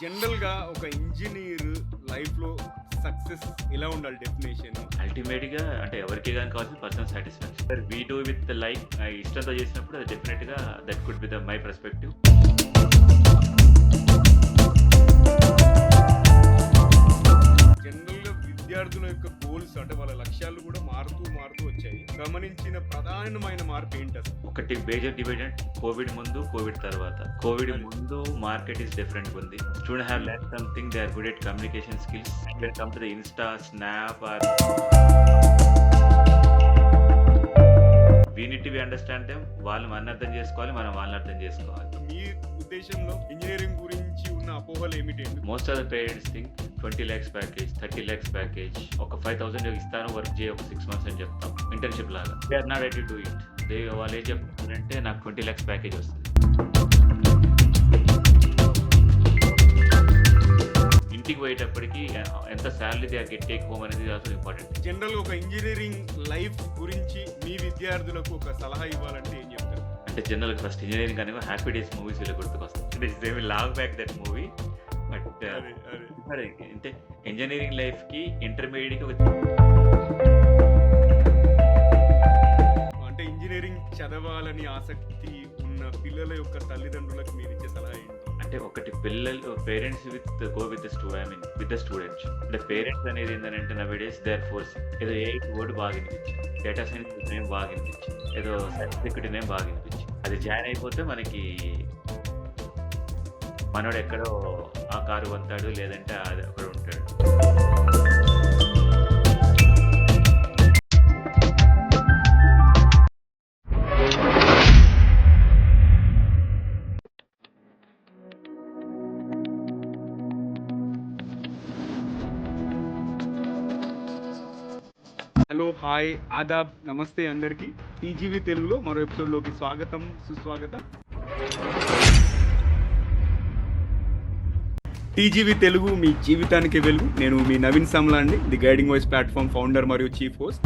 జనరల్గా ఒక ఇంజనీర్ లైఫ్లో సక్సెస్ ఎలా ఉండాలి డెఫినేషన్? అల్టిమేట్గా అంటే ఎవరికి కానీ కావాల్సిన personal satisfaction we do with life ఇష్టంతో చేసినప్పుడు అది డెఫినెట్గా that could be the my perspective general విద్యార్థుల యొక్క గోల్స్ అంటే వాళ్ళ లక్ష్యాలు కూడా మారుతూ మారుతూ వచ్చాయి. గమనించిన ప్రధానమైన మార్పు ఏంటి అసలు ఒకటి మేజర్ డివిజన్ కోవిడ్ ముందు కోవిడ్ తర్వాత. కోవిడ్ ముందు మార్కెట్ ఇస్ డిఫరెంట్ ఉంది. Student have learn something they are good at communication skills come to the insta snap or we need to be understand them వాళ్ళు మన అర్థం చేసుకోవాలి మనం వాళ్ళని అర్థం చేసుకోవాలి. మీ ఉద్దేశంలో ఇంజనీరింగ్ గురించి అపోహలు ఏమిటి most of the parents think twenty lakhs package thirty lakhs package ఒక ఫైవ్ థౌసండ్ ఇస్తాను వర్క్ చేయి ఒక సిక్స్ మంత్స్ అని చెప్తాం. ఇంటర్న్షిప్ లాగా. They are not ready to it they వాళ్ళు ఏం చెప్తారంటే నాకు ట్వంటీ ల్యాక్స్ ప్యాకేజ్ వస్తుంది. ఇంటికి పోయేటప్పటికి ఎంత salary they get take home అనేది ఆల్సో ఇంపార్టెంట్ జనరల్ ఒక ఇంజనీరింగ్ లైఫ్ గురించి మీ విద్యార్థులకు ఒక సలహా ఇవ్వాలంటే అంటే జనరల్ ఫస్ట్ ఇంజనీరింగ్ అనేది హ్యాపీ డేస్ మూవీస్ వీళ్ళు గుర్తుకొస్తాయి. They will lag back that movie but సరే అంటే ఇంజనీరింగ్ లైఫ్కి ఇంటర్మీడియట్కి ఒక అంటే ఇంజనీరింగ్ చదవాలని ఆసక్తి ఉన్న పిల్లల యొక్క తల్లిదండ్రులకు మీరు ఇచ్చే సలహా ఏంటి? అంటే ఒకటి పిల్లలు parents with go with స్టూ I mean with the students అంటే పేరెంట్స్ అనేది ఏంటంటే నా డేస్ దేర్ ఫోర్స్ ఏదో ఎయిట్ వర్డ్ బాగా వినిపించింది డేటా సైన్స్ నేమ్ బాగా వినిపించింది ఏదో సర్టిఫికెట్ నేమ్ బాగా వినిపించింది అది జాయిన్ అయిపోతే మనకి మనోడు ఎక్కడో ఆ కారు కొంటాడు లేదంటే అది అక్కడ ఉంటాడు. హాయ్ ఆదాబ్ నమస్తే అందరికీ. టీజీవీ తెలుగులో మరో ఎపిసోడ్లోకి స్వాగతం సుస్వాగతం. టీజీవీ తెలుగు మీ జీవితానికి వెలుగు. నేను మీ నవీన్ సమ్లా అండి the guiding voice platform founder మరియు చీఫ్ హోస్ట్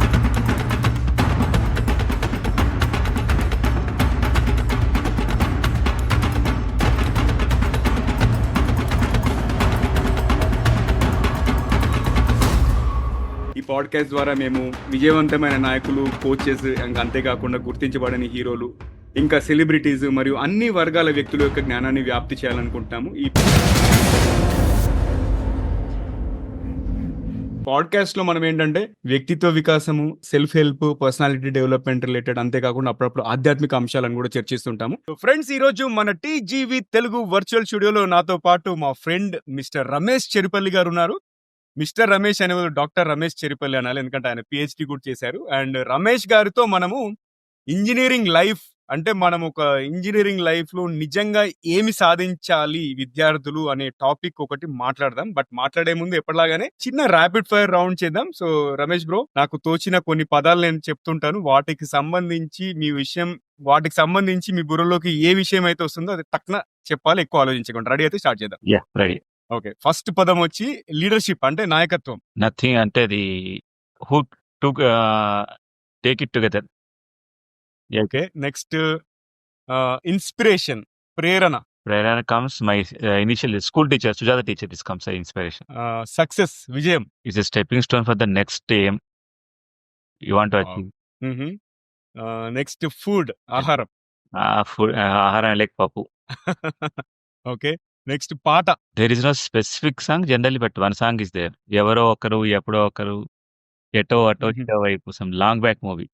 పాడ్కాస్ట్ ద్వారా మేము విజయవంతమైన నాయకులు కోచెస్ ఇంకా అంతేకాకుండా గుర్తించబడని హీరోలు ఇంకా సెలబ్రిటీస్ మరియు అన్ని వర్గాల వ్యక్తుల యొక్క జ్ఞానాన్ని వ్యాప్తి చేయాలనుకుంటున్నాము. ఈ పాడ్కాస్ట్లో మనం ఏంటంటే వ్యక్తిత్వ వికాసము self help personality development related అంతేకాకుండా అప్పుడప్పుడు ఆధ్యాత్మిక అంశాలను కూడా చర్చిస్తుంటాము. ఫ్రెండ్స్ ఈ రోజు మన టీజీవి తెలుగు వర్చువల్ స్టూడియోలో నాతో పాటు మా ఫ్రెండ్ మిస్టర్ రమేష్ చెరుపల్లి గారు ఉన్నారు. మిస్టర్ రమేష్ అనే డాక్టర్ రమేష్ చెరిపల్లి అనాలి. ఎందుకంటే ఆయన పిహెచ్డి కూడా చేశారు. అండ్ రమేష్ గారితో మనము ఇంజనీరింగ్ లైఫ్ అంటే మనం ఒక ఇంజనీరింగ్ లైఫ్లో నిజంగా ఏమి సాధించాలి విద్యార్థులు అనే టాపిక్ ఒకటి మాట్లాడదాం. బట్ మాట్లాడే ముందు ఎప్పటిలాగానే చిన్న ర్యాపిడ్ ఫైర్ రౌండ్ చేద్దాం. సో రమేష్ బ్రో నాకు తోచిన కొన్ని పదాలు నేను చెప్తుంటాను. వాటికి సంబంధించి మీ విషయం వాటికి సంబంధించి మీ బుర్రలోకి ఏ విషయం అయితే వస్తుందో అది తక్కువ చెప్పాలి. ఎక్కువ ఆలోచించకుండా. రెడీ అయితే స్టార్ట్ చేద్దాం. Ready okay. ఫస్ట్ పదం వచ్చి లీడర్షిప్ అంటే నాయకత్వం. నథింగ్ అంటే అది who to take it together. Okay. Next inspiration Prerana. Prerana comes my initial school teacher Sujatha teacher is comes inspiration. Success విజయం. It's a stepping stone for the next aim you want achieve. Next food ఆహారం. Food ఆహారం లేక పప్పు. Okay. Next పాట. There is no specific song generally but one song is there ఎవరో ఒకరు ఎప్పుడో ఒకరు ఎటో అటో. ఇటో వైపు some long back movie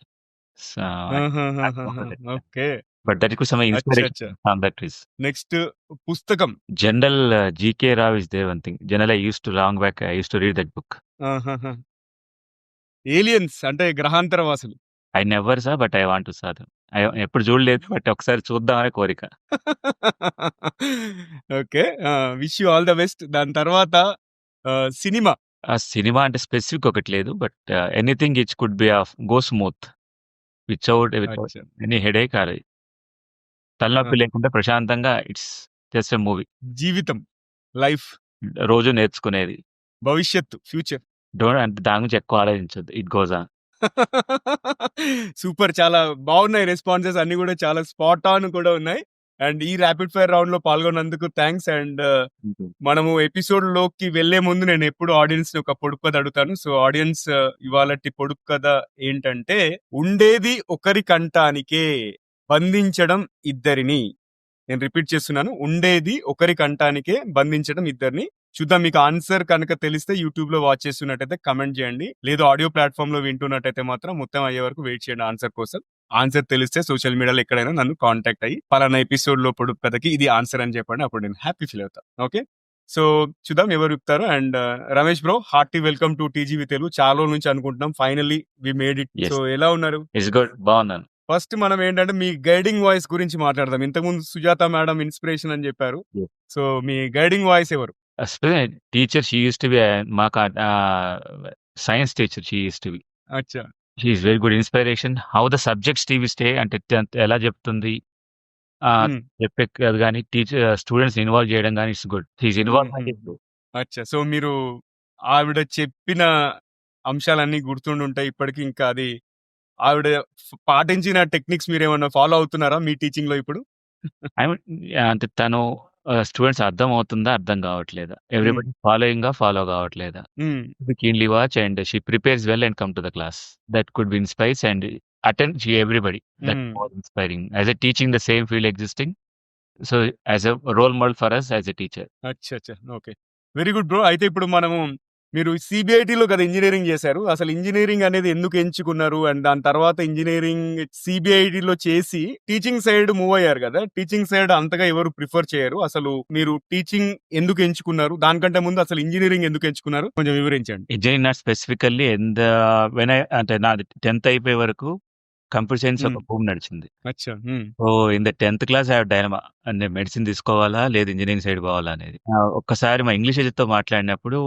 okay. But that is some inspiration that is next పుస్తకం. General GK Rao is there one thing general I used to long back I used to read that book aliens అంటే గ్రహాంతర వాసులు I never saw but I want to saw ఎప్పుడు చూడలేదు but ఒకసారి చూద్దామనే కోరిక. Okay. Wish you all the best దాని తర్వాత సినిమా. ఆ సినిమా అంటే స్పెసిఫిక్ ఒకటి లేదు but anything which could be of go smooth without any headache or తలనొప్పి లేకుండా ప్రశాంతంగా ఇట్స్ జస్ట్ ఎ మూవీ జీవితం. లైఫ్ రోజు నేర్చుకునేది. భవిష్యత్తు. ఫ్యూచర్ డోంట్ అంటే దాని గురించి ఎక్కువ ఆలోచించద్దు. It goes on super. చాలా బాగున్నాయి రెస్పాన్సెస్. అన్ని కూడా చాలా స్పాట్ ఆన్ కూడా ఉన్నాయి. అండ్ ఈ ర్యాపిడ్ ఫైర్ రౌండ్లో పాల్గొన్నందుకు థ్యాంక్స్ అండ్ మనము ఎపిసోడ్లోకి వెళ్ళే ముందు నేను ఎప్పుడు ఆడియన్స్ని ఒక పొడుపు కథ అడుగుతాను. సో ఆడియన్స్ ఇవాళటి పొడుపు కథ ఏంటంటే ఉండేది ఒకరి కంటానికే బంధించడం ఇద్దరిని. నేను రిపీట్ చేస్తున్నాను. ఉండేది ఒకరి కంటానికే బంధించడం ఇద్దరిని. చూద్దాం. మీకు ఆన్సర్ కనుక తెలిస్తే యూట్యూబ్లో వాచ్ చేస్తున్నట్టయితే కమెంట్ చేయండి. లేదు ఆడియో ప్లాట్ఫామ్లో వింటున్నట్టయితే మాత్రం మొత్తం అయ్యే వరకు వెయిట్ చేయండి ఆన్సర్ కోసం. ఆన్సర్ తెలిస్తే సోషల్ మీడియాలో ఎక్కడైనా నన్ను కాంటాక్ట్ అయ్యి పలానా ఎపిసోడ్లో పొడుపు కథకి ఇది ఆన్సర్ అని చెప్పండి. అప్పుడు నేను హ్యాపీ ఫీల్ అవుతాను ఓకే? సో చూద్దాం ఎవరు చెప్తారు. And Ramesh bro hearty welcome to TGV Telugu. చాలా రోజుల నుంచి అనుకుంటున్నాం. Finally we made it. So ఎలా ఉన్నారు? ఇట్స్ గుడ్ బాగున్నాను. ఫస్ట్ మనం ఏంటంటే మీ గైడింగ్ వాయిస్ గురించి మాట్లాడదాం. ఇంతకుముందు సుజాత మేడం ఇన్స్పిరేషన్ అని చెప్పారు. సో మీ గైడింగ్ వాయిస్ ఎవరు? Teacher she use to be మాకు science teacher she use to be అచ్చా. She is very good inspiration how the subjects TV stay అంటే ఎలా చెప్తుంది. చెప్పే అది కానీ టీచర్ స్టూడెంట్స్ ఇన్వాల్వ్ చేయడం కానీ ఇట్స్ గుడ్ హీస్ ఇన్వాల్వ్. అచ్చా. సో మీరు ఆవిడ చెప్పిన అంశాలన్నీ గుర్తుండి ఉంటాయి. ఇప్పటికి ఇంకా అది ఆవిడ పాటించిన టెక్నిక్స్ మీరు ఏమన్నా ఫాలో అవుతున్నారా మీ టీచింగ్లో ఇప్పుడు? అంటే తను స్టూడెంట్స్ అర్థం అవుతుందా అర్థం కావట్లేదు? ఎవ్రీబడి ఫాలోయింగ్గా ఫాలో కావట్లేదు? Keenly watch and she prepares well and come to the class. That could be inspires and attend she everybody. That inspiring. As a teaching the same field existing. So as a role model for us as a teacher. Very good bro. అయితే ఇప్పుడు మనము మీరు సిబిఐటిలో కదా engineering చేశారు. అసలు engineering అనేది ఎందుకు ఎంచుకున్నారు? అండ్ దాని తర్వాత ఇంజనీరింగ్ సిబిఐటిలో చేసి టీచింగ్ సైడ్ మూవ్ అయ్యారు కదా. టీచింగ్ సైడ్ అంతగా ఎవరు ప్రిఫర్ చేయరు. అసలు మీరు టీచింగ్ ఎందుకు ఎంచుకున్నారు? దానికంటే ముందు అసలు ఇంజనీరింగ్ ఎందుకు ఎంచుకున్నారు? కొంచెం వివరించండి. ఇంజనీరింగ్ not స్పెసిఫికల్లీ ఎంత the అంటే నాది టెన్త్ అయిపోయే వరకు కంప్యూటర్ సైన్స్ ఒక. భూమి నడిచింది అచ్చా మ్మ్. So in the tenth class I dilemma అంటే మెడిసిన్ తీసుకోవాలా లేదు ఇంజనీరింగ్ సైడ్ పోవాలా అనేది ఒక్కసారి మా ఇంగ్లీష్తో మాట్లాడినప్పుడు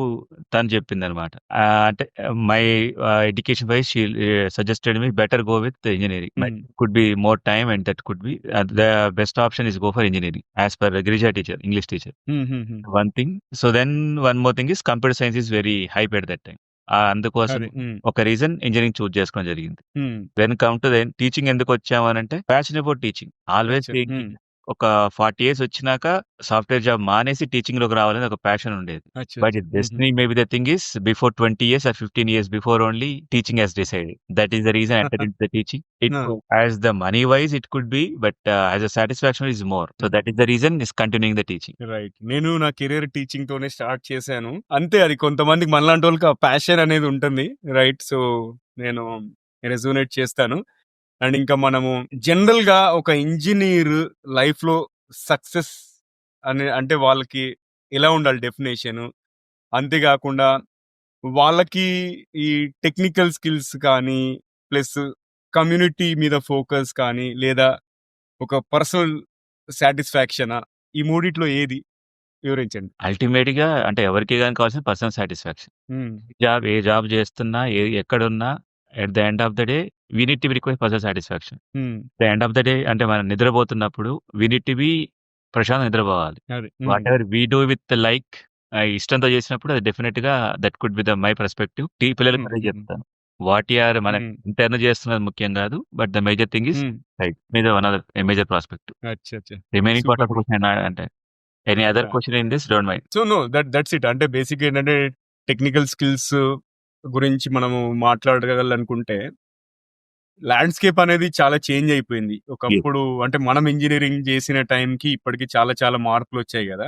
తను చెప్పింది అనమాట అంటే my education wise she suggested me better go with engineering. Could be more time and that could be the best option is go for engineering as per Girija teacher English teacher. One thing so then one more thing is computer science is very hype at that అందుకోసం అదే. ఒక reason engineering choose చేసుకోవడం జరిగింది. When come to then teaching ఎందుకు వచ్చామనంటే passion about teaching. Always. ఒక forty years వచ్చినాక software job మానేసి టీచింగ్లోకి రావాలని ఒక ప్యాషన్ ఉండేది. But. Hmm, destiny maybe the thing is before twenty years or fifteen years before only teaching he's decided. That is the reason enter in the teaching. It. As the money wise it could be but as a satisfaction is more. So that is the reason is continuing the teaching. Right. నేను నా career teaching తోనే start చేశాను. అంతే అది కొంతమందికి మనలాంటి వాళ్ళకి ఆ ప్యాషన్ అనేది ఉంటుంది. రైట్. సో నేను రెజోనేట్ చేస్తాను. అండ్ ఇంకా మనము జనరల్గా ఒక ఇంజనీర్ లైఫ్లో సక్సెస్ అనే అంటే వాళ్ళకి ఎలా ఉండాలి డెఫినేషన్? అంతేకాకుండా వాళ్ళకి ఈ టెక్నికల్ స్కిల్స్ కానీ ప్లస్ కమ్యూనిటీ మీద ఫోకస్ కానీ లేదా ఒక పర్సనల్ సాటిస్ఫాక్షన్? ఈ మూడిట్లో ఏది వివరించండి? అల్టిమేట్గా అంటే ఎవరికి కానీ కావాల్సిన పర్సనల్ సాటిస్ఫాక్షన్. జాబ్ ఏ జాబ్ చేస్తున్నా ఏ ఎక్కడున్నా at the end of the day we need to be require personal satisfaction the end of the day అంటే మనం నిద్రపోతున్నప్పుడు వీ నీట్ టు బి ప్రశాంత్ నిద్రపోవాలి. Whatever we do with like ఇష్టంతో చేసినప్పుడు అది డెఫినెట్గా that could be the my perspective tea పిల్లలకి అదే Hmm. చెప్తాను. వాట్ ఆర్ మన Hmm. ఇంటర్న్ చేస్తున్నది ముఖ్యం కాదు but the major thing is right మీద one of major prospect remaining part of. Question అంటే any other. Question in this don't mind so no that that's it అంటే basic ఏంటంటే technical skills గురించి మనము మాట్లాడగలనుకుంటే landscape అనేది చాలా చేంజ్ అయిపోయింది. ఒకప్పుడు అంటే మనం ఇంజనీరింగ్ చేసిన టైంకి ఇప్పటికి చాలా చాలా మార్పులు వచ్చాయి కదా!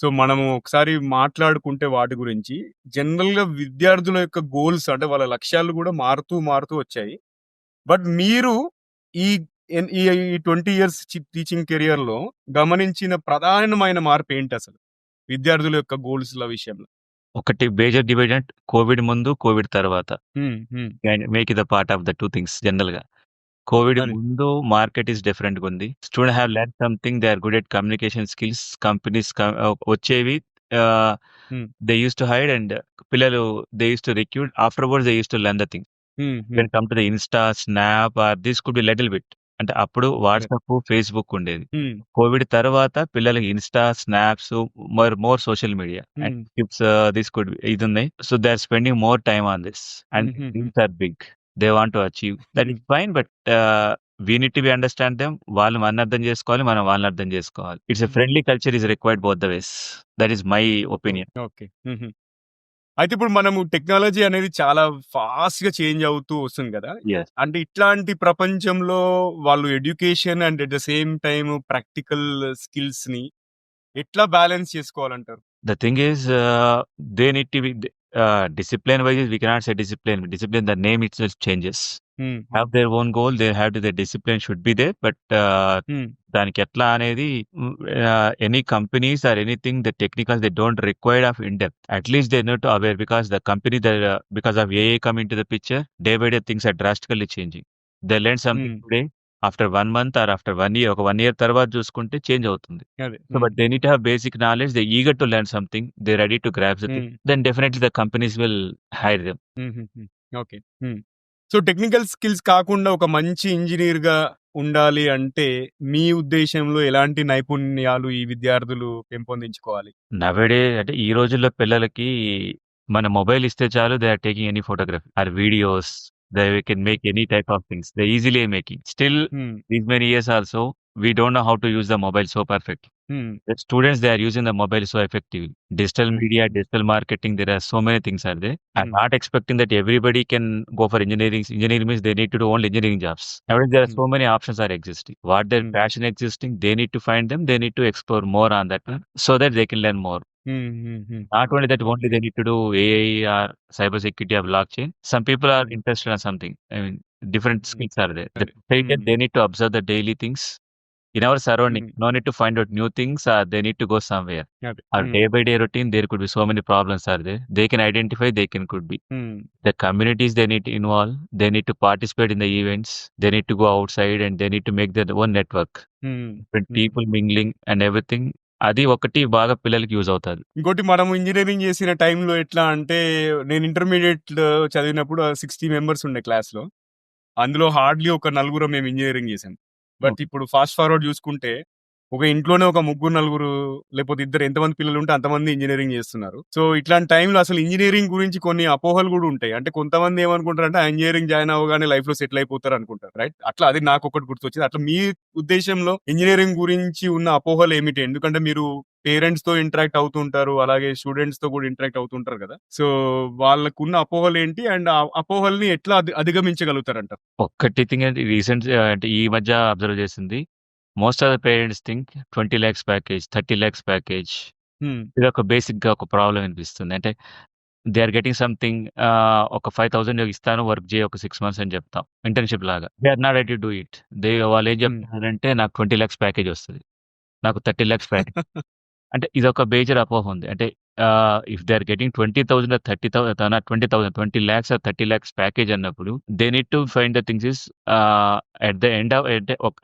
సో మనము ఒకసారి మాట్లాడుకుంటే వాటి గురించి జనరల్గా విద్యార్థుల యొక్క గోల్స్ అంటే వాళ్ళ లక్ష్యాలు కూడా మారుతూ మారుతూ వచ్చాయి. బట్ మీరు ఈ ఈ ట్వంటీ ఇయర్స్ టీచింగ్ కెరియర్లో గమనించిన ప్రధానమైన మార్పు ఏంటి అసలు? విద్యార్థుల యొక్క గోల్స్ ల విషయంలో? ఒకటి మేజర్ డివిజన్ కోవిడ్ ముందు కోవిడ్ తర్వాత. Make the part of the two things జనరల్గా కోవిడ్. ముందు మార్కెట్ ఇస్ డిఫరెంట్గా ఉంది. Student have learn something they are good at communication skills companies వచ్చేవి. They use to hide and పిల్లలు they use to recruit afterwards they use to learn the thing. When come to the insta snap or this could be little bit. అంటే అప్పుడు WhatsApp Facebook ఉండేది hmm, covid తర్వాత పిల్లలకి insta snaps more more social media and. Tips this could ఇది ఉన్నాయి so they are spending more time on this and. Things are big they want to achieve that is fine but we need to be understand them. వాళ్ళు మనల్ని అర్థం చేసుకోవాలి. మనం వాళ్ళని అర్థం చేసుకోవాలి. It's a hmm. Friendly culture is required both the ways. That is my opinion. Okay. హుహు. అయితే ఇప్పుడు మనము టెక్నాలజీ అనేది చాలా ఫాస్ట్‌గా చేంజ్ అవుతూ వస్తుంది! యెస్. అంటే ఇట్లాంటి ప్రపంచంలో వాళ్ళు education and at the same time practical స్కిల్స్‌ని ఎట్లా బ్యాలెన్స్ చేసుకోవాలంటారు? The thing is, uh, they need to be uh, discipline wise. We cannot say discipline. Discipline, the name itself changes. హ్మ్. Have their own goal. They have to. Their discipline should be there. But uh, hmm. దానికి ఎట్లా అనేది any companies are anything the technical they don't required of in depth at least they not aware because the company the because of AI coming to the picture day by day things are drastically changing they learn something hmm. Today after one month or after one year ఒక one year తర్వాత చూసుకుంటే change అవుతుంది అదే. So. But they need have basic knowledge they eager to learn something they ready to grasp. Then definitely the companies will hire them. Okay. So technical skills కాకుండా ఒక మంచి ఇంజినీర్‌గా ఉండాలి అంటే మీ ఉద్దేశంలో ఎలాంటి నైపుణ్యాలు ఈ విద్యార్థులు పెంపొందించుకోవాలి? నవడే అంటే ఈ రోజుల్లో పిల్లలకి మన మొబైల్ ఇస్తే చాలు they are taking any photography or videos They can make any type of things. They easily are making. Still, hmm. these many years also, we don't know how to use the mobile so perfectly. Hmm. The students they are using the mobile so effectively. Digital hmm. media, digital marketing, there are so many things are there. I'm hmm. not expecting that everybody can go for engineering. Engineering means they need to do only engineering jobs. Nowadays there are hmm. so many options are existing. What their hmm. passion existing, they need to find them, they need to explore more on that so that they can learn more. Hmm, hmm, hmm. Not only that, only they need to do AI or cyber security or blockchain. Some people are interested in something. I mean, different Mm, skills are there. The hmm, they need to observe the daily things in our surrounding. mm, No need to find out new things. Or they need to go somewhere. okay. Our Mm, day by day routine, there could be so many problems are there. They can identify. They can could be mm, the communities they need to involve. They need to participate in the events. They need to go outside and they need to make their own network. mm, mm, people mingling and everything. అది ఒకటి బాగా పిల్లలకి use అవుతుంది ఇంకోటి మనం engineering చేసిన టైంలో ఎట్లా అంటే నేను ఇంటర్మీడియేట్‌లో చదివినప్పుడు 60 మెంబర్స్ ఉండే క్లాస్‌లో. అందులో హార్డ్‌లీ ఒక నలుగురం మేము ఇంజినీరింగ్ చేసాం. బట్. ఇప్పుడు ఫాస్ట్ ఫార్వర్డ్ చూసుకుంటే ఒక ఇంట్లోనే ఒక ముగ్గురు, నలుగురు లేకపోతే ఇద్దరు ఎంతమంది పిల్లలు ఉంటే అంతమంది ఇంజనీరింగ్ చేస్తున్నారు. సో ఇట్లాంటి టైంలో అసలు ఇంజనీరింగ్ గురించి కొన్ని అపోహలు కూడా ఉంటాయి. అంటే కొంతమంది ఏమనుకుంటారంటే అంటే ఇంజనీరింగ్ జాయిన్ అవ్వగానే లైఫ్లో సెటిల్ అయిపోతారు అనుకుంటారు. రైట్? అట్లా అది నాకు ఒకటి గుర్తొచ్చింది. అట్లా మీ ఉద్దేశంలో ఇంజనీరింగ్ గురించి ఉన్న అపోహలు ఏమిటి? ఎందుకంటే మీరు పేరెంట్స్తో ఇంటరాక్ట్ అవుతుంటారు. అలాగే స్టూడెంట్స్తో కూడా ఇంటరాక్ట్ అవుతుంటారు కదా! సో వాళ్ళకున్న అపోహలు ఏంటి అండ్ ఆ అపోహల్ని ఎట్లా అధిగమించగలుగుతారంట ఒక్కటి థింగ్ అంటే రీసెంట్ అంటే ఈ మధ్య అబ్జర్వ్ చేసింది. Most of the parents think 20,00,000 package, 30,00,000 package hmm. ఇదొక బేసిక్‌గా ఒక ప్రాబ్లమ్ అనిపిస్తుంది. అంటే దే ఆర్ గెట్టింగ్ సంథింగ్ ఒక 5,000 ఇస్తాను వర్క్ చేయి ఒక 6 మంత్స్ అని చెప్తాం. ఇంటర్న్‌షిప్ లాగా. They are not ready to do it. They వాళ్ళు ఏం హ్మ్. చెప్తున్నారంటే నాకు 20,00,000 ప్యాకేజ్ వస్తది. నాకు 30,00,000 ప్యాకేజ్ అంటే ఇదొక మేజర్ అపోహ ఉంది. అంటే ఆహ్, if they are getting 20,000 or 30,000 not 20,000 20,00,000 or 30,00,000 package అన్నప్పుడు they need to find the things is ah, at the end of అంటే ఒక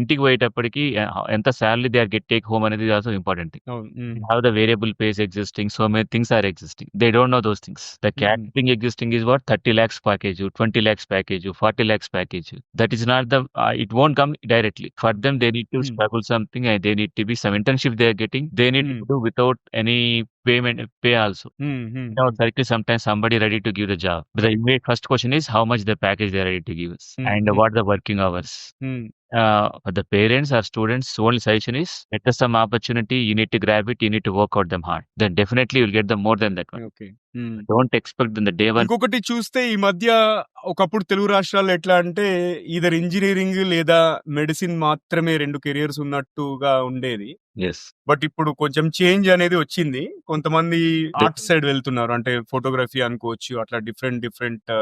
ఇంటికి పోయేటప్పటికి ఆహ్, ఎంత salary they are get take home అనేది ఆల్సో ఇంపార్టెంట్ థింగ్. అవును. Hmm. How the variable pays existing, so many things are existing. They don't know those things. The హ్మ్. catching existing is what 30 lakhs package, 20 lakhs package, 40 lakhs package. That is not the. Uh, it won't come directly. For them, they need to హ్మ్. struggle something, and they need to be some internship they are getting. payment pay also. Mm-hmm. Sometimes somebody ready to give the job. But the immediate first question is how much the package they're ready to give us mm-hmm. and hmm. what are the working hours. Mm-hmm. The parents or students only suggestion is get some opportunity you need grasp it you need work out them hard then definitely will get them more then that don't expect then day one ఒకటి చూస్తే ఈ మధ్య ఒకప్పుడు తెలుగు రాష్ట్రాల్లో ఎట్లా అంటే either engineering లేదా medicine మాత్రమే రెండు కెరియర్స్ ఉన్నట్టుగా ఉండేది. బట్ ఇప్పుడు కొంచెం చేంజ్ అనేది వచ్చింది. కొంతమంది ఆర్ట్ సైడ్ వెళ్తున్నారు. అంటే ఫోటోగ్రఫీ అనుకోవచ్చు అట్లా డిఫరెంట్ డిఫరెంట్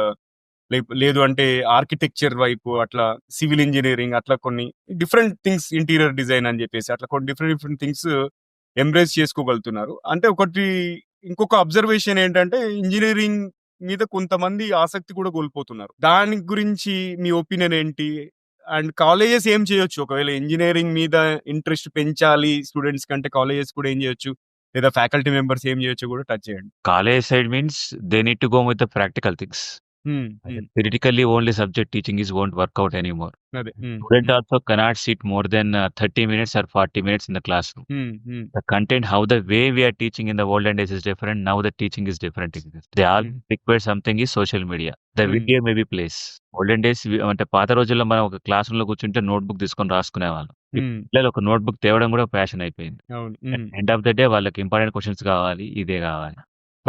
లేదు అంటే ఆర్కిటెక్చర్ వైపు అట్లా సివిల్ ఇంజనీరింగ్ అట్లా కొన్ని డిఫరెంట్ థింగ్స్ ఇంటీరియర్ డిజైన్ అని చెప్పేసి అట్లా కొన్ని డిఫరెంట్ డిఫరెంట్ థింగ్స్ ఎంబ్రేస్ చేసుకోగలుగుతున్నారు. అంటే ఒకటి ఇంకొక అబ్జర్వేషన్ ఏంటంటే ఇంజనీరింగ్ మీద కొంతమంది ఆసక్తి కూడా కోల్పోతున్నారు. దాని గురించి మీ ఒపీనియన్ ఏంటి? అండ్ కాలేజెస్ ఏం చేయొచ్చు? ఒకవేళ ఇంజనీరింగ్ మీద ఇంట్రెస్ట్ పెంచాలి స్టూడెంట్స్ కంటే కాలేజెస్ కూడా ఏం చేయొచ్చు? లేదా ఫ్యాకల్టీ మెంబర్స్ ఏం చేయొచ్చు కూడా టచ్ చేయండి. College side means they need to go with the practical. Theoretically only subject teaching is won't work out any more student also cannot sit more then thirty minutes or forty minutes in the classroom the content how the way we are teaching in the world and is different now the teaching is different they all require something ఈ social media the video may be place olden days అంటే పాత రోజుల్లో మనం ఒక class రూమ్లో కూర్చుంటే note book తీసుకొని రాసుకునే వాళ్ళు. ఒక నోట్బుక్ తేవడం కూడా ఫ్యాషన్ అయిపోయింది. ఎండ్ ఆఫ్ ద డే వాళ్ళకి ఇంపార్టెంట్ క్వశ్చన్స్ కావాలి ఇదే కావాలి.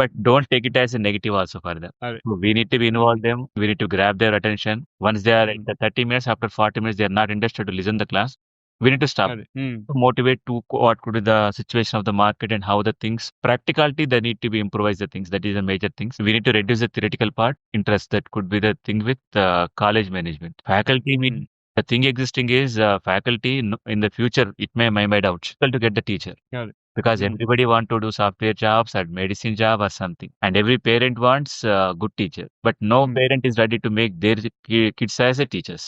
but don't take it as a negative also for them. Right. We need to involve them. We need to grab their attention. Once they are in the 30 minutes, after 40 minutes, they are not interested to listen to the class. We need to stop. Right. Hmm. Motivate to what could be the situation of the market and how the things practicality they need to be improvised the things. That is the major things. We need to reduce the theoretical part interest that could be the thing with uh, college management. Faculty mean hmm. the thing existing is uh, faculty in the future it may my my doubt to get the teacher. Got it. Because Hmm. everybody want to do software jobs or medicine job or something and every parent wants a good teacher but no Hmm. parent is ready to make their ki- kids as a teachers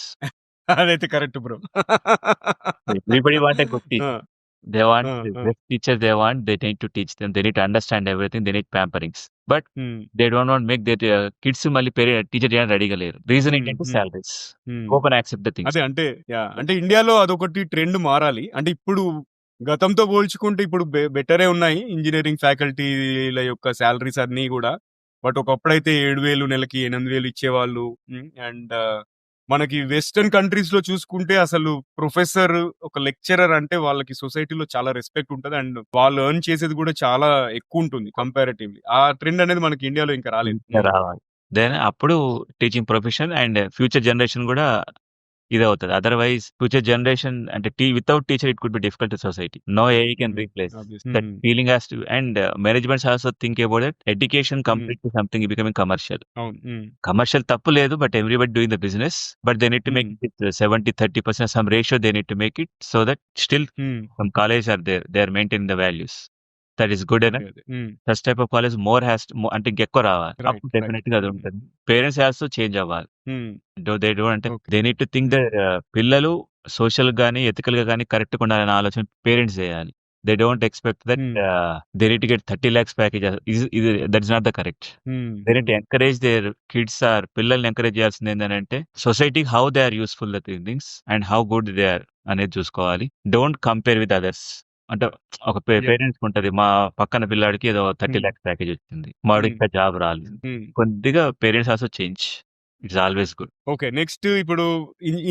అదైతే correct bro. everybody want a good ఆ! teacher They want ఆ! the ఆ! best teacher they want, they need to teach them. They need to understand everything. They need pamperings. But హ్మ్. they don't want to make their uh, kids మళ్ళీ పేరే teacher చేయడానికి రెడీగా లేరు reason. ఏంటంటే. Salaries. Open accept the things అదే అంటే! అంటే ఇండియాలో అదొకటి ట్రెండ్ మారాలి. అంటే ఇప్పుడు గతంతో పోల్చుకుంటే ఇప్పుడు బెటరే ఉన్నాయి. ఇంజనీరింగ్ ఫ్యాకల్టీల యొక్క సాలరీస్ అన్నీ కూడా బట్ ఒకప్పుడైతే 7,000 నెలకి 8,000 ఇచ్చేవాళ్ళు. అండ్ మనకి వెస్టర్న్ కంట్రీస్‌లో చూసుకుంటే అసలు ప్రొఫెసర్, ఒక లెక్చరర్ అంటే వాళ్ళకి సొసైటీలో చాలా రెస్పెక్ట్ ఉంటుంది అండ్ వాళ్ళు ఎర్న్ చేసేది కూడా చాలా ఎక్కువుంటుంది కంపారిటివ్‌లీ. ఆ ట్రెండ్ అనేది మనకి ఇండియాలో ఇంకా రాలేదు. దెన్ అప్పుడు teaching profession and future generation కూడా ఇది అవుతుంది అదర్వైజ్ ఫ్యూచర్ జనరేషన్ అంటే tea without teacher it could be difficult society no a can. Replace. That. Feeling has to and managements also think about it education. Complete something becoming commercial. Commercial తప్పు లేదు but everybody doing the business but they need to make. It seventy thirty percent some ratio they need to make it so that still hmm. some college are there they are maintaining the values that is good enough అదే. అదే. హ్మ్. First type of college more has అంటే ఇంకెక్కువ రావాలి. డెఫినెట్గా అది. ఉంటుంది parents also change అవ్వాలి హ్మ్. దే డో అంటే. They need to think the. పిల్లలు సోషల్ గానీ ఎథికల్గా కానీ కరెక్ట్గా ఉండాలనే ఆలోచన పేరెంట్స్ చేయాలి they don't expect that. They need to get thirty lakhs package ఇది that is not the correct. They need to encourage their kids or పిల్లల్ని ఎంకరేజ్ చేయాల్సింది ఏంటంటే society how they are useful the things and how good they are అనేది చూసుకోవాలి don't compare with others అంటే ఒక! Parents ఉంటది మా పక్కన పిల్లాడికి ఏదో థర్టీ హ్మ్. ల్యాక్స్ ప్యాకేజ్ వచ్చింది మాడు హ్మ్. ఇంకా జాబ్ రాలేదు హ్మ్. కొద్దిగా parents also change it's always good okay. Next ఇప్పుడు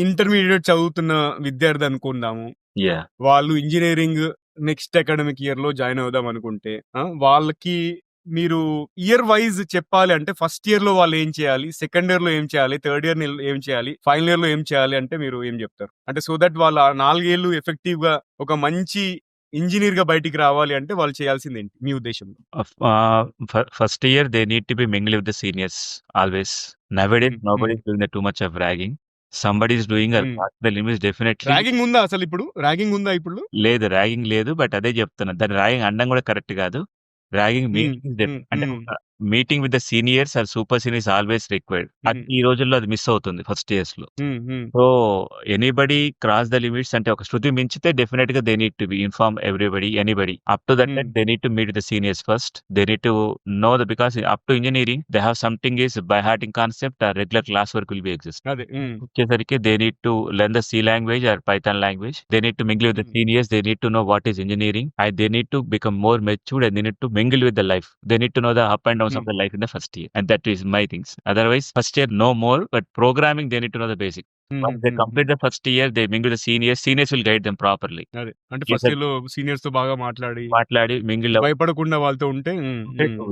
ఇంటర్మీడియేట్ చదువుతున్న విద్యార్థి అనుకుందాము. యా వాళ్ళు ఇంజినీరింగ్ నెక్స్ట్ అకాడమిక్ ఇయర్‌లో జాయిన్ అవుదాం అనుకుంటే! వాళ్ళకి మీరు ఇయర్ వైస్ చెప్పాలి అంటే ఫస్ట్ ఇయర్‌లో వాళ్ళు ఏం చేయాలి? సెకండ్ ఇయర్‌లో ఏం చేయాలి? థర్డ్ ఇయర్ ఏం చేయాలి? ఫైనల్ ఇయర్‌లో ఏం చేయాలి అంటే మీరు ఏం చెప్తారు? అంటే సో దట్ వాళ్ళు ఆ 4 ఏళ్ళు ఎఫెక్టివ్‌గా ఒక మంచి ఇంజినీర్‌గా బయటికి రావాలి అంటే వాళ్ళు చేయాల్సిందేంటి మీ ఉద్దేశంలో? First year they need to be mingle with the seniors always nowadays hmm. Nobody. Is doing the too much of ragging somebody is doing. The limits definitely ragging ఉందా అసలిప్పుడు? ర్యాగింగ్ ఉందా ఇప్పుడు? లేదు ర్యాగింగ్ లేదు బట్ అదే చెప్తున్నా దాని ragging అనడం కూడా కరెక్ట్ కాదు ర్యాగింగ్ హ్మ్. అంటే meeting with the seniors or super seniors always required అది. ఈ రోజుల్లో అది మిస్ అవుతుంది ఫస్ట్ ఇయర్స్లో. So anybody cross the limits అంటే ఒక శృతి మించితే డెఫినెట్గా they need to be inform everybody anybody up to that. They need to meet the seniors first they need to know the because up to engineering they have something is by hearting concept or regular class work will be exist. వచ్చేసరికి they need to learn the C language or Python language they need to mingle with the. Seniors they need to know what is engineering and they need to become more matured and they need to mingle with the life they need to know the up and downs hmm. Of the life in the first year and that is my things otherwise first year no more but programming they need to know the basic hmm. once they హ్మ్. complete the first year they mingle the seniors seniors will guide them properly అదే. అంటే first sir. ఇయర్‌లో సీనియర్స్‌తో బాగా మాట్లాడి, మాట్లాడి mingle భయపడకుండా వాళ్ళతో ఉంటే.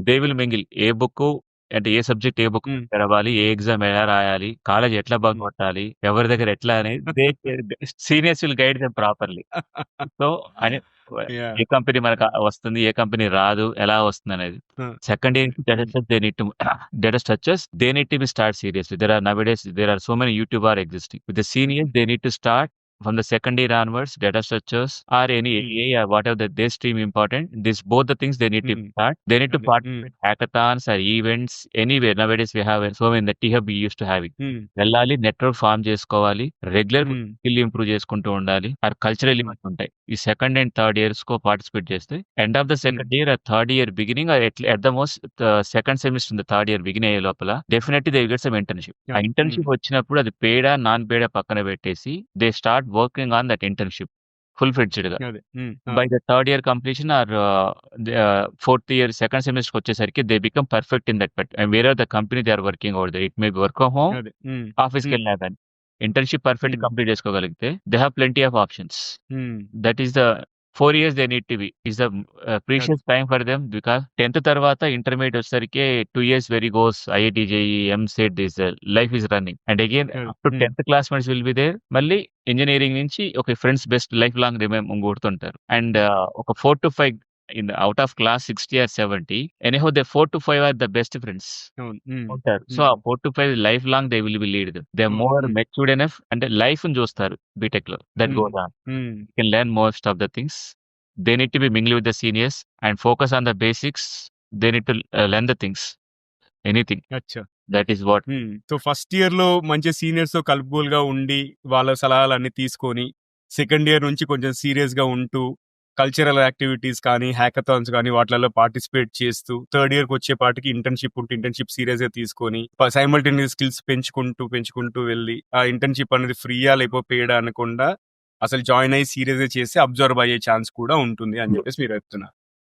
దే విల్ మింగిల్ ఏ బుక్ అంటే ఏ సబ్జెక్ట్ ఏ బుక్ హ్మ్. తెరవాలి ఏ ఎగ్జామ్ ఎలా రాయాలి కాలేజ్ ఎట్లా బంక్ హ్మ్. కొట్టాలి ఎవరి దగ్గర ఎట్లా అనేది they seniors will guide them properly so అని యాహ్! ఏ కంపెనీ మనకు వస్తుంది ఏ కంపెనీ రాదు ఎలా వస్తుంది అనేది ఆ! Second year hmm. Data they need to structures they need to be start seriously there are nowadays there are so many YouTube or existing with the seniors they need to start from the second year onwards, data structures or any Mm. AI whatever they stream important, this both the things they need to Mm. start. They need to participate hackathons or events anywhere. Nowadays we have so in the T Hub we used to have it. Hmm. వెళ్ళాలి network form చేసుకోవాలి regular. Skill improve చేసుకుంటూ ఉండాలి ఆ కల్చరల్. Elements ఉంటాయి ఈ second and third years co participate చేస్తే end of the. Second year third year beginning at the most second semester third year begin అయ్యే లోపల definitely they get some internship ఆ. ఇంటర్న్షిప్ వచ్చినప్పుడు అది పేడా నాన్ పేడా పక్కన పెట్టేసి they start working on that internship full ఫ్లెడ్జ్డ్గా అదే. హ్మ్. ఆ! By the third year completion or fourth year second semester వచ్చేసరికి they become perfect in that but where are the company they are working over the it may be work from home. ఆఫీస్కి. వెళ్ళినా కానీ internship perfect. Complete చేసుకోగలిగితే they have plenty of options. That is the four years they need to be is the అదే. Precious time for them because tenth తర్వాత intermediate వచ్చేసరికి two years very goes IIT JEE EAMCET this life is running and again అదే. Up to hmm. Tenth classmates will be there మళ్ళీ engineering నుంచి ఒక friends best life long remember గుర్తుంటారు and ఒక four to five in out of class sixty or seventy anyhow they four to five are the best friends so ah. Four to five life long they will be lead they. More. Matured enough అంటే life చూస్తారు బీటెక్లో that. Goes on. Can learn most of the things they need to be mingle with the seniors and focus on the basics they need to learn the things anything! That is what. So first ఇయర్‌లో మంచి సీనియర్స్‌తో కలుపుగోలుగా ఉండి, వాళ్ళ సలహాలన్నీ తీసుకొని, second year నుంచి కొంచెం సీరియస్‌గా ఉంటూ, cultural activities కానీ, హ్యాకథాన్స్ కానీ వాటిలలో పార్టిసిపేట్ చేస్తూ, థర్డ్ ఇయర్కి వచ్చేపాటికి ఇంటర్న్‌షిప్ ఉంటే ఇంటర్న్‌షిప్ సీరియస్గా తీసుకొని, ప సైమల్టేనియస్ స్కిల్స్ పెంచుకుంటూ, పెంచుకుంటూ వెళ్ళి, ఆ ఇంటర్న్‌షిప్ అనేది ఫ్రీయా లేకపోతే పెయిడా అనకుండా, అసలు జాయిన్ అయ్యి సీరియస్ చేసి అబ్జర్వ్ అయ్యే ఛాన్స్ కూడా ఉంటుంది అని చెప్పేసి మీరు చెప్తున్నారు.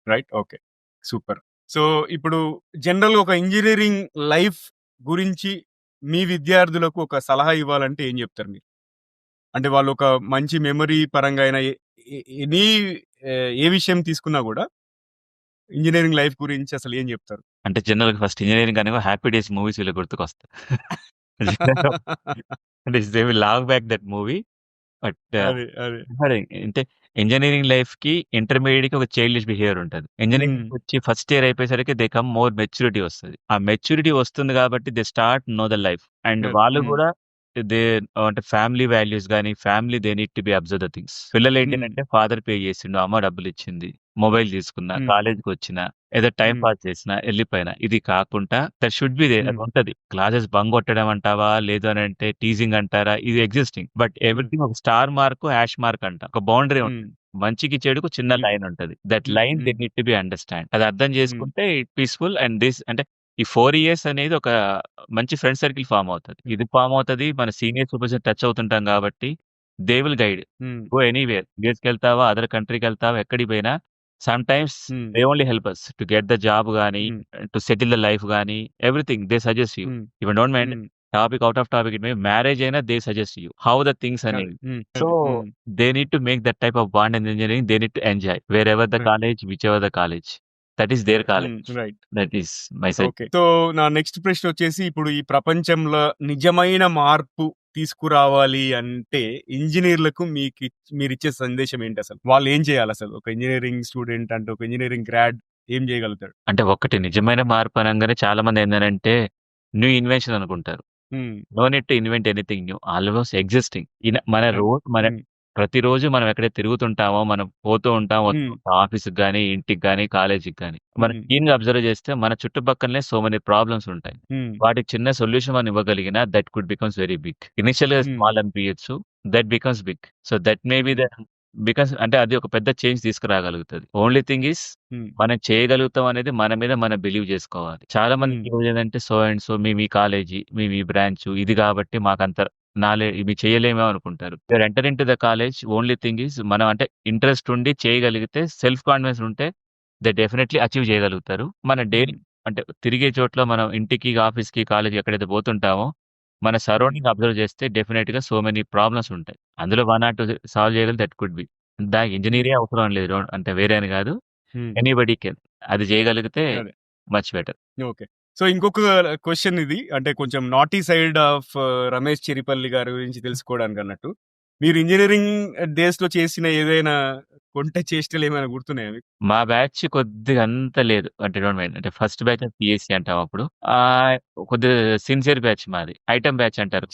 రైట్? ఓకే. సూపర్. సో ఇప్పుడు జనరల్ ఒక ఇంజనీరింగ్ లైఫ్ గురించి మీ విద్యార్థులకు ఒక సలహా ఇవ్వాలంటే ఏం చెప్తారు మీరు? అంటే వాళ్ళు ఒక మంచి మెమరీ పరంగా అయినా ఎనీ ఏ విషయం తీసుకున్నా గూడా ఇంజినీరింగ్ లైఫ్ గురించి అసలు ఏం చెప్తారు? అంటే జనరల్‌గా ఫస్ట్ ఇంజినీరింగ్ అనగా 'హ్యాపీ డేస్' మూవీస్ వీళ్ళకి గుర్తుకొస్తాయి. Love back that movie. But అంటే ఇంజినీరింగ్ లైఫ్‌కి, ఇంటర్మీడియేట్‌కి ఒక చైల్డిష్ బిహేవియర్ ఉంటది. ఇంజినీరింగ్ వచ్చి ఫస్ట్ ఇయర్ అయిపోయేసరికి దే కమ్ మోర్ మెచ్యూరిటీ వస్తది. ఆ మెచ్యూరిటీ వస్తుంది కాబట్టి they start know the life. And. వాళ్ళు. కూడా దే అంటే ఫ్యామిలీ వాల్యూస్ గాని, family they need to be observe the things. పిల్లలు హ్మ్. ఏంటంటే ఫాదర్ పే చేసిండు, అమ్మ డబ్బులిచ్చింది, మొబైల్ తీసుకున్నా, హ్మ్. కాలేజ్‌కొచ్చినా, ఏదో టైమ్ హ్మ్. పాస్ చేసినా, ఎళ్ళిపోయినా. ఇది కాకుండా దట్ షుడ్ బి దేర్ హ్మ్. అది ఉంటది. క్లాసెస్ బంక్ కొట్టడం అంటావా? లేదు అనంటే టీజింగ్ అంటారా? ఇది ఎగ్జిస్టింగ్. But hmm. ఎవ్రీథింగ్ ఒక స్టార్ మార్క్, హాష్ మార్క్ అంట. ఒక బౌండరీ హ్మ్. ఉంటది. మంచికి, చెడుకు చిన్న హ్మ్. లైన్ ఉంటది. That. Line they hmm. Need to be understand. అది అర్థం హ్మ్. చేసుకుంటే పీస్‌ఫుల్ అండ్ దిస్ అంటే ఈ 4 ఇయర్స్ అనేది ఒక మంచి ఫ్రెండ్ సర్కిల్ ఫార్మ్ అవుతది. ఇది ఫార్మ్ అవుతది. మన సీనియర్ సూపర్‌సైజర్ టచ్ అవుతుంటాం కాబట్టి they will guide. Hmm. Go anywhere. యూఎస్‌కెళ్తావా? Other కంట్రీకెళ్తావా? ఎక్కడికి పోయినా sometimes hmm. They only help us to get the job గాని, hmm. To settle the life గాని, everything they suggest you. Hmm. You don't mind hmm. Topic out of topic it may marriage అయినా they suggest you. How the things అదే. అనేవి. హ్మ్. So. Hmm. They need to make that type of bond engineering. They need to enjoy. Wherever the. College, whichever the college. That is there. College. Right. That is my suggestion. Okay. So నా next ప్రశ్న వచ్చేసి ఇప్పుడు ఈ ప్రపంచంలో నిజమైన మార్పు తీసుకురావాలి అంటే ఇంజినీర్‌లకు మీకి మీరిచ్చే సందేశం ఏంటసలు? వాళ్ళు ఏం చేయాలసలు? ఒక ఇంజినీరింగ్ స్టూడెంట్ అంటే ఒక ఇంజినీరింగ్ గ్రాడ్ ఏం చేయగలుగుతాడు? అంటే ఒకటి నిజమైన మార్పు అనంగానే చాలా మంది ఏందనంటే న్యూ ఇన్వెన్షన్ అనుకుంటారు. No need to invent anything new. Almost existing. మన అదే. రో మన. ప్రతిరోజు మనం ఎక్కడైతే తిరుగుతుంటామో, మనం పోతూ ఉంటాం, వస్తూ హ్మ్. ఉంటాం. ఆఫీస్‌కి గాని, ఇంటికి గాని, కాలేజీకి గాని. మనం హ్మ్. కీన్‌గా అబ్జర్వ్ చేస్తే మన చుట్టుపక్కలనే సో మెనీ ప్రాబ్లమ్స్ ఉంటాయి. హ్మ్. వాటికి చిన్న సొల్యూషన్ మనం ఇవ్వగలిగినా that could becomes very big. ఇనిషియల్‌గా hmm. Small అనిపియొచ్చు. That becomes big. So that may be the. Because అంటే అది ఒక పెద్ద change తీసుకురాగలుగుతది. Only thing is hmm. మనం చేయగలుగుతాం అనేది మన మీద మనం బిలీవ్ చేసుకోవాలి. చాలా మందికి. ఈరోజు ఏందంటే సో అండ్ సో మేము ఈ కాలేజీ, మేము ఈ బ్రాంచు ఇది కాబట్టి మాకంత నాలే ఇవి చేయలేమో అనుకుంటారు. Are enter into the college only thing is మనం అంటే ఇంట్రెస్ట్ ఉండి చేయగలిగితే సెల్ఫ్ కాన్ఫిడెన్స్ ఉంటే దే డెఫినైట్‌లీ అచీవ్ చేయగలుగుతారు. మన డైలీ. అంటే తిరిగే చోట్ల మనం ఇంటికి, ఆఫీస్‌కి, కాలేజ్‌కి ఎక్కడైతే పోతుంటామో మన. సరౌండింగ్ అబ్జర్వ్ చేస్తే డెఫినైట్‌గా సో మెనీ ప్రాబ్లమ్స్ ఉంటాయి. అందులో 1 ఆర్ 2 సాల్వ్ చేయగలిగితే దట్ కుడ్ బి. దానికి హ్మ్. ఇంజినీరే అవసరం లేదు. డోంట్ అంటే వేరే అని కాదు. హ్మ్. Anybody can. అది చేయగలిగితే అదే. Much better. ఓకే. సో ఇంకొక క్వెషన్ ఇది. అంటే కొంచెం naughty side of Ramesh Cheripalli గారి గురించి తెలుసుకోవడానికన్నట్టు. మీరు ఇంజినీరింగ్ డేస్‌లో చేసిన ఏదైనా కొంటె చేష్టలు ఏమైనా గుర్తున్నాయా? మా బ్యాచ్ కొద్దిగా అంత లేదు. అంటే డోంట్ మైండ్. అంటే ఫస్ట్ బ్యాచ్ సీఎస్‌సి అంటాం అప్పుడు. కొద్దిగా సిన్సియర్ బ్యాచ్ మాది. ఐటెమ్ బ్యాచ్ అంటారు.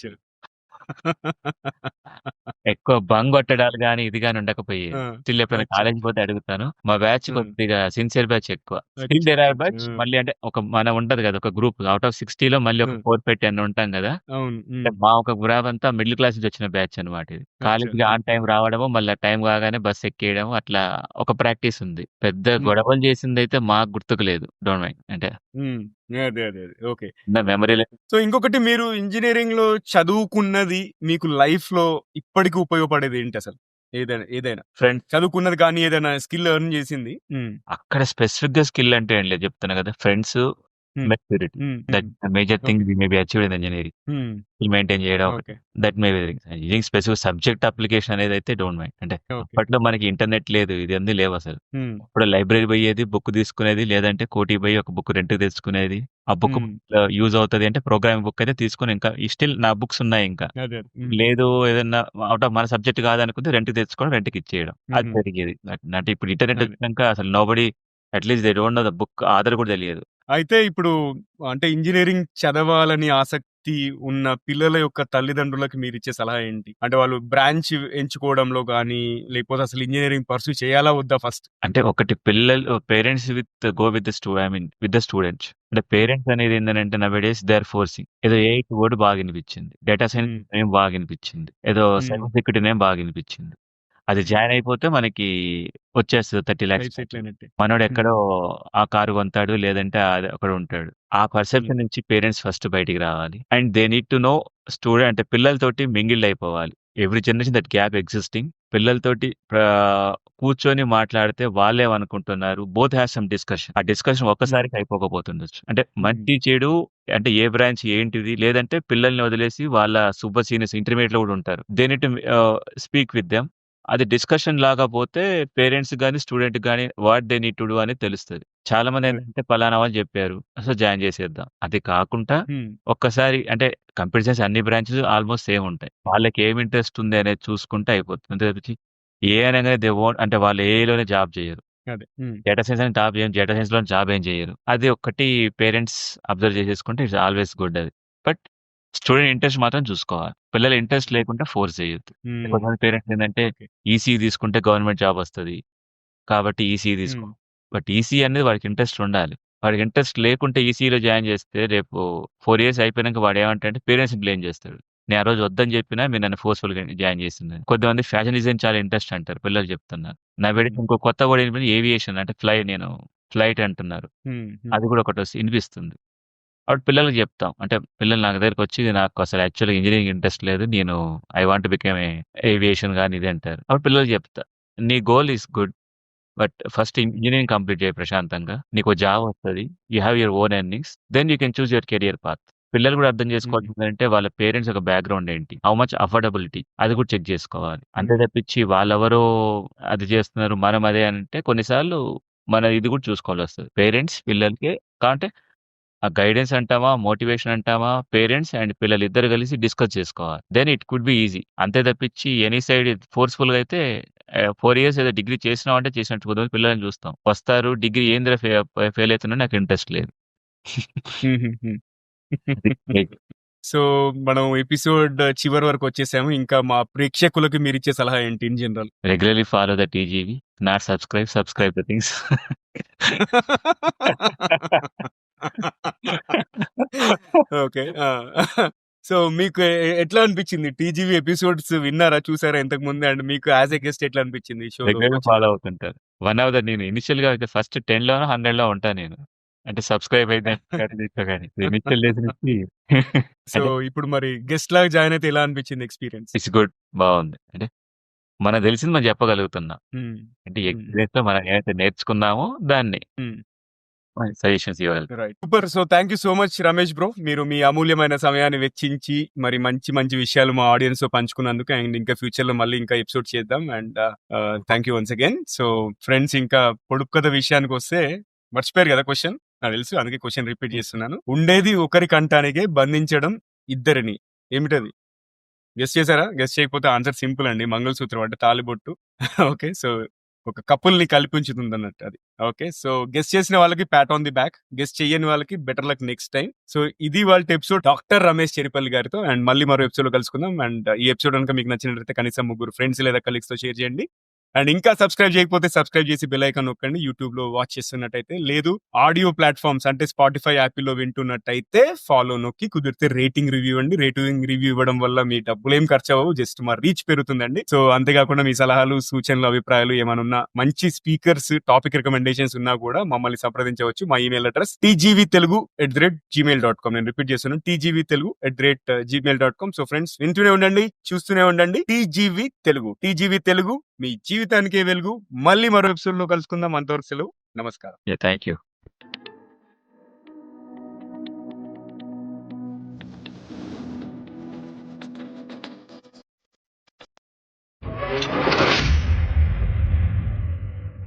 ఎక్కువ బంగ్ కొట్టడాలు గాని, ఇది గాని ఉండకపోయేది. ఆ! స్టిల్ ఎప్పుడైనా అచ్చా! కాలేజ్‌కి పోతే అడుగుతాను. మా బ్యాచ్ హ్మ్. కొద్దిగా సిన్సియర్ బ్యాచ్ ఎక్కువ. స్టిల్ అచ్చా! There are batch hmm. మళ్ళీ అంటే ఒక మన ఉంటది కదా! ఒక గ్రూప్ ఔట్ ఆఫ్ 60లో మళ్ళీ ఒక హ్మ్. 4, 5, 10 ఉంటాం! అవును. అంటే హ్మ్. మా ఒక గ్రాబ్ అంతా మిడిల్ క్లాస్ నుంచి వచ్చిన బ్యాచ్ అన్నమాట ఇది. అచ్చా! కాలేజ్‌కి ఆన్ ఓకే. టైమ్ రావడము, మళ్ళా టైమ్ కాగానే బస్ ఎక్కేయడం అట్లా ఒక ప్రాక్టీస్ ఉంది. పెద్ద హ్మ్. గొడవలు చేసిందైతే మాకు గుర్తుకు లేదు. డోంట్ మైండ్ అంటే హ్మ్. అదే. అదే. అదే. ఓకే. ఉన్న మెమరీలే సో, ఇంకొకటి మీరు ఇంజినీరింగ్‌లో చదువుకున్నది మీకు లైఫ్‌లో ఇప్పటికి ఉపయోగపడేది ఏంటసలు? ఏదైనా ఏదైనా. ఫ్రెండ్స్ చదువుకున్నది కానీ ఏదైనా స్కిల్ ఎర్న్ చేసింది. హ్మ్. అక్కడ స్పెసిఫిక్‌గా స్కిల్ అంటే ఏం లేదు చెప్తున్నా కదా! ఫ్రెండ్స్, హ్మ్. Maturity hmm. That hmm. The major thing okay. We may be achieved in engineering. Hmm. Skill maintain చేయడం ఒకటి. Okay. That may be engineering specific subject application అనేదైతే don't mind. అంటే ఓకే. అప్పట్లో మనకి ఇంటర్నెట్ లేదు. ఇదన్నీ లేవసలు. హ్మ్. అప్పుడు లైబ్రరీ పోయేది, బుక్ తీసుకునేది. లేదంటే కోటికి పోయి ఒక బుక్ రెంట్‌కి తెచ్చుకునేది. ఆ బుక్ హ్మ్. ఆహ్, యూజ్ అవుతది అంటే ప్రోగ్రామింగ్ బుక్ అయితే తీసుకొని ఇంకా స్టిల్ నా బుక్స్ ఉన్నాయి ఇంకా. అదే. అదే. హ్మ్. లేదు ఏదన్నా ఔట్ ఆఫ్ మన సబ్జెక్ట్ కాదనుకుంటే రెంట్‌కి తెచ్చుకొని రెంట్‌కి ఇచ్చేయడం. అది హుహు. జరిగేది. అంటే ఇప్పుడు ఇంటర్నెట్ అదే. వచ్చినంక అసలు nobody at least they don't know the book author కూడా తెలియదు. అయితే ఇప్పుడు అంటే ఇంజినీరింగ్ చదవాలని ఆసక్తి ఉన్న పిల్లల యొక్క తల్లిదండ్రులకి మీరిచ్చే సలహా ఏంటి? అంటే వాళ్ళు బ్రాంచ్ ఎంచుకోవడంలో గానీ, లేకపోతే అసలు ఇంజినీరింగ్ పర్స్యూ చేయాలా వద్దా ఫస్ట్? అంటే ఒకటి పిల్లలు parents with go with the stu I mean with the students. అంటే పేరెంట్స్ అనేది ఏందనంటే nowadays they are forcing. ఏదో ఏఐ వర్డ్ బాగా వినిపించింది. Data science. నేమ్ బాగా వినిపించింది. ఏదో. సైబర్ సెక్యూరిటీ నేమ్ బాగా వినిపించింది. అది. జాయిన్ అయిపోతే మనకి వచ్చేస్తది 30,00,000 లైఫ్ సెటిల్ ప్యాకేజ్. అయినట్టే. మనోడు ఎక్కడో. ఆ కారు కొంటాడు. లేదంటే అది అక్కడ ఉంటాడు. ఆ. పర్సెప్షన్ నుంచి పేరెంట్స్ ఫస్ట్ బయటికి రావాలి. And they need to know student అంటే పిల్లలతోటి మింగిల్డ్ అయిపోవాలి. Every generation that gap existing. పిల్లలతోటి కూర్చొని మాట్లాడితే వాళ్ళేమనుకుంటున్నారు. Both have some discussion. ఆ డిస్కషన్. ఒక్కసారికి అయిపోకపోతుండొచ్చు. అంటే. మంచి, చెడు అంటే ఏ బ్రాంచ్ ఏంటిది? లేదంటే పిల్లల్ని వదిలేసి వాళ్ళ సూపర్ సీనియర్స్ ఇంటర్మీడియేట్‌లో కూడా ఉంటారు. They need to ah, speak with them. అది డిస్కషన్ లాగా పోతే పేరెంట్స్ గాని, స్టూడెంట్ గాని what they need to do అనేది తెలుస్తది. చాలామంది అదే. ఏంటంటే పలానా వాళ్ళు చెప్పారు. సో జాయిన్ చేసేద్దాం. అది కాకుండా హ్మ్. ఒక్కసారి అంటే కంప్యూటర్ సైన్స్ అన్ని బ్రాంచెస్ ఆల్‌మోస్ట్ సేమ్ ఉంటాయి. వాళ్ళకి ఏమి ఇంట్రెస్ట్ ఉంది అనేది చూసుకుంటే అయిపోతుంది. అంతే తప్పించి ఏఐ అనగానే దే వోంట్ అంటే వాళ్ళు ఏఐలోనే జాబ్ చేయరు. అదే. హ్మ్. డేటా సైన్స్ అని జాబ్ చేయం డేటా సైన్స్‌లోని జాబ్ ఏం చేయరు. అది ఒక్కటి పేరెంట్స్ అబ్జర్వ్ చేసేసుకుంటే ఇట్స్ ఆల్‌వేస్ గుడ్ అది. బట్ స్టూడెంట్ ఇంట్రెస్ట్ మాత్రం చూసుకోవాలి. పిల్లల ఇంట్రెస్ట్ లేకుంటే ఫోర్స్ చేయొద్దు. హ్మ్. కొంతమంది పేరెంట్స్ ఏందంటే ఓకే. ఈసీఈ తీసుకుంటే గవర్నమెంట్ జాబ్ వస్తది. కాబట్టి ఈసీఈ తీసుకో. హ్మ్. బట్ ఈసీఈ అనేది వాడికి ఇంట్రెస్ట్ ఉండాలి. వాడికి ఇంట్రెస్ట్ లేకుంటే ఈసీఈలో జాయిన్ చేస్తే రేపు 4 ఇయర్స్ అయిపోయినంక వాడు ఏమంటాడంటే పేరెంట్స్‌ని బ్లేమ్ చేస్తాడు. నేను ఆ రోజు వద్దని చెప్పినా మీరు నన్ను ఫోర్స్‌ఫుల్‌గా జాయిన్ చేసిందని. కొంతమంది ఫ్యాషన్ డిజైన్ చాలా ఇంట్రెస్ట్ అంటారు. పిల్లలు చెప్తున్నారు. నా బిడ్డకి హ్మ్. ఇంకో కొత్త వర్డ్ ఏంటంటే ఏవియేషన్ అంటే ఫ్లై నేను ఫ్లైట్ అంటున్నారు. హ్మ్. అది. కూడా ఒకటి వస్ వినిపిస్తుంది. అప్పుడు పిల్లలకి చెప్తాం. అంటే పిల్లలు నా దగ్గరకొచ్చి నాకు అసలు యాక్చువల్‌గా ఇంజినీరింగ్ ఇంట్రెస్ట్ లేదు. నేను I want become a aviation గాని ఇది అంటారు. అప్పుడు పిల్లలకి చెప్తా. నీ goal is good. But first. Engineering complete చేయి ప్రశాంతంగా. నీకో జాబ్ వస్తది. You have your own earnings. Then you can choose your career path. పిల్లలు కూడా అర్థం హ్మ్. చేసుకోవాల్సిందేంటంటే వాళ్ళ పేరెంట్స్ యొక్క బ్యాక్‌గ్రౌండ్ ఏంటి? హౌ మచ్ అఫోర్డబిలిటీ అది కూడా చెక్ చేసుకోవాలి. అంతే. తప్పించి వాళ్ళెవరో అది చేస్తున్నారు. మనం అదే అంటే కొన్నిసార్లు మన ఇది కూడా చూసుకోవాల్సొస్తది. పేరెంట్స్ పిల్లలకి కాంటే ఆ గైడెన్స్ అంటామా, మోటివేషన్ అంటామా, పేరెంట్స్ అండ్ పిల్లలు ఇద్దరు కలిసి డిస్కస్ చేసుకోవాలి. Then it could be easy. అంతే తప్పించి ఎనీ సైడ్ ఫోర్స్‌ఫుల్‌గా అయితే ఆహ్, 4 ఇయర్స్ ఏదో డిగ్రీ చేసినావంటే చేసినట్టు కొంతమంది పిల్లల్ని చూస్తాం. వస్తారు డిగ్రీ ఏందిరా ఫెయిల్ అవుతున్నా నాకు ఇంట్రెస్ట్ లేదు. సో, మనం ఎపిసోడ్ చివరి వరకు వచ్చేసాము. ఇంకా మా ప్రేక్షకులకి మీరిచ్చే సలహా ఏంటి in general? Regularly follow the TGV. Not subscribe, subscribe the things. Okay. So, మీకు ఎట్లా అనిపించింది? టీజీవీ ఎపిసోడ్స్ విన్నారా? చూసారా ఇంతకు ముందే? అండ్ మీకు యాస్ ఎ గెస్ట్ ఎట్లా అనిపించింది ఈ వచ్చిన ఫాలో? అవుతుంటారు. వన్ ఆఫ్ ద నేను ఇనిషియల్‌గా అయితే ఫస్ట్ 10లోనో, 100లో ఉంటా నేను. అంటే సబ్‌స్క్రైబ్ అయితే కానీ ఇనిషియల్ డేస్ నుంచి సో, ఇప్పుడు మరి గెస్ట్‌లాగా జాయిన్ అయితే ఎలా అనిపించింది ఎక్స్‌పీరియన్స్? It's good. బావుంది. అంటే మనకు తెలిసింది మనం చెప్పగలుగుతున్నాం. అంటే హ్మ్. ఎక్స్‌పీరియన్స్‌లో మనం ఏదైతే నేర్చుకున్నామో దాన్ని. Suggestions ఇవ్వగలుగుతాం. Right. Super. So, thank you so much Ramesh bro. మీరు మీ అమూల్యమైన సమయాన్ని వెచ్చించి, మరి మంచి మంచి విషయాలు మా ఆడియన్స్‌తో పంచుకున్నందుకు అండ్ ఇంకా ఫ్యూచర్‌లో మళ్ళీ ఇంకా ఎపిసోడ్ చేద్దాం. And thank you once again. So, friends ఇంకా పొడుపు కథ విషయానికొస్తే మర్చిపోయారు కదా క్వెషన్? నాకు తెలుసు. అందుకే క్వెషన్ రిపీట్ చేస్తున్నాను. ఉండేది ఒకరి కంటానికే బంధించడం ఇద్దరిని. ఏమిటది? గెస్ చేసారా? గెస్ చేయకపోతే ఆన్సర్ సింపుల్ అండి. మంగళసూత్రం అంటే తాళిబొట్టు. ఓకే. సో, ఒక కపుల్ని అన్నట్టు అది. ఓకే. సో గెస్ట్ చేసిన వాళ్ళకి pat on the back guess చేయని వాళ్ళకి better luck next time so ఇది వాళ్ళ ఎపిసోడ్ డాక్టర్ రమేష్ చెరిపల్లి గారితో అండ్ మళ్ళీ మరో ఎపిసోడ్లో కలుసుకుందాం. అండ్ ఈ ఎపిసోడ్ కనుక మీకు నచ్చినట్లయితే కనీసం ముగ్గురు ఫ్రెండ్స్ లేదా కలీగ్స్తో షేర్ చేయండి. అండ్ ఇంకా సబ్స్క్రైబ్ చేయకపోతే సబ్స్క్రైబ్ చేసి బెల్ ఐకాన్ నొక్కండి. యూట్యూబ్లో వాచ్ చేస్తున్నట్టయితే లేదు. ఆడియో ప్లాట్ఫామ్స్ అంటే స్పాటిఫై యాప్లో వింటున్నట్టయితే ఫాలో నొక్కి కుదిరితే రేటింగ్ రివ్యూ అండి. రేటింగ్ రివ్యూ ఇవ్వడం వల్ల మీ డబ్బులు ఏం ఖర్చు అవ్వవు జస్ట్ మా రీచ్ పెరుగుతుందండి. సో అంతేకాకుండా మీ సలహాలు సూచనలు అభిప్రాయాలు ఏమైనా ఉన్నా మంచి స్పీకర్స్ టాపిక్ రికమెండేషన్స్ ఉన్నా కూడా మమ్మల్ని సంప్రదించవచ్చు. మా email address TGV Telugu at the rate Gmail dot com. నేను రిపీట్ చేస్తున్నాను. TGV Telugu at the rate Gmail dot com. So friends వింటూనే ఉండండి చూస్తూనే ఉండండి. టీజీవీ తెలుగు టీజీవీ తెలుగు మీ జీవితానికే వెలుగు. మళ్ళీ మరో ఎపిసోడ్లో కలుసుకుందాం. అంతవరకు సెలవు. నమస్కారం. Thank you you.